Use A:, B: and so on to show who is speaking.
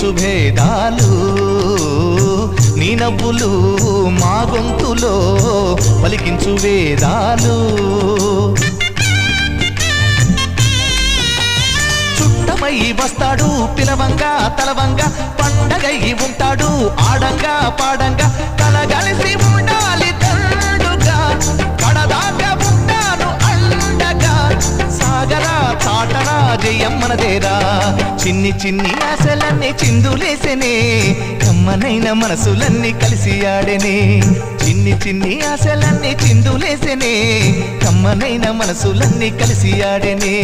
A: శుభేదాలు నీ నవ్వులు మా గొంతులో పలికించు వేదాలు. చుట్టమై వస్తాడు పిలవంగా తలవంగా పండగై ఉంటాడు ఆడంగా పాడంగా కలగలిసి ఉండాలి తండుగా కడదాకా ఉంటాను అండగా. సాగరా చాటరా జయమ్మనదేరా చిన్ని చిన్ని ఆశలన్నీ చిందులేసెనే కమ్మనైన మనసులన్నీ కలిసి ఆడెనే. చిన్ని చిన్ని ఆశలన్నీ చిందులేసెనే కమ్మనైన మనసులన్నీ కలిసి ఆడెనే.